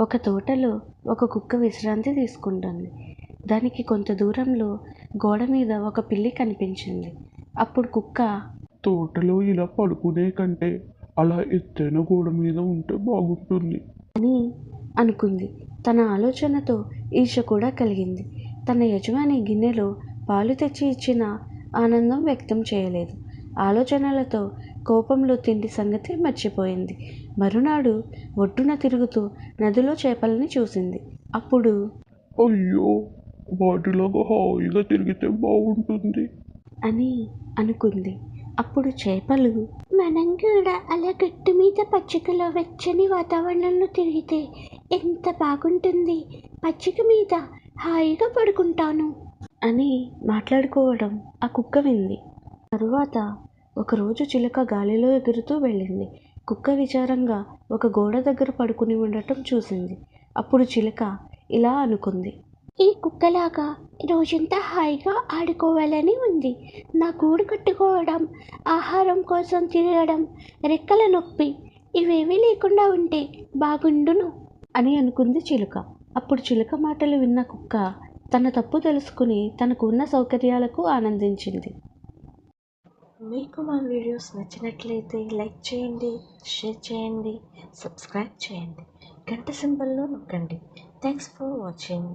ఒక తోటలో ఒక కుక్క విశ్రాంతి తీసుకుంటుంది. దానికి కొంత దూరంలో గోడ మీద ఒక పిల్లి కనిపించింది. అప్పుడు కుక్క తోటలో ఇలా పడుకునే కంటే అలా ఎత్తైన గోడ మీద ఉంటే బాగుంటుంది. అని అనుకుంది. తన ఆలోచనతో ఈర్ష కూడా కలిగింది. తన యజమాని గిన్నెలో పాలు తెచ్చి ఇచ్చిన ఆనందం వ్యక్తం చేయలేదు. ఆలోచనలతో కోపంలో తిండి సంగతి మర్చిపోయింది. మరునాడు ఒడ్డున తిరుగుతూ నదిలో చేపలని చూసింది. అప్పుడు అయ్యో వాటిలాగా హాయిగా తిరిగితే బాగుంటుంది. అని అనుకుంది. అప్పుడు చేపలు మనం కూడా అలా గట్టు మీద పచ్చికలో వెచ్చని వాతావరణంలో తిరిగితే ఎంత బాగుంటుంది. పచ్చిక మీద హాయిగా పడుకుంటాను. అని మాట్లాడుకోవడం ఆ కుక్క వింది. తరువాత ఒకరోజు చిలుక గాలిలో ఎగురుతూ వెళ్ళింది. కుక్క విచారంగా ఒక గోడ దగ్గర పడుకుని ఉండటం చూసింది. అప్పుడు చిలుక ఇలా అనుకుంది. ఈ కుక్కలాగా రోజంతా హాయిగా ఆడుకోవాలని ఉంది. నా గూడు కట్టుకోవడం ఆహారం కోసం తిరగడం రెక్కల నొప్పి ఇవేమీ లేకుండా ఉంటే బాగుండును? అని అనుకుంది చిలుక. అప్పుడు చిలుక మాటలు విన్న కుక్క తన తప్పు తెలుసుకుని తనకు ఉన్న సౌకర్యాలకు ఆనందించింది. మీకు మా వీడియోస్ నచ్చినట్లయితే లైక్ చేయండి షేర్ చేయండి సబ్స్క్రైబ్ చేయండి. గంట సింబల్లో నొక్కండి. Thanks for watching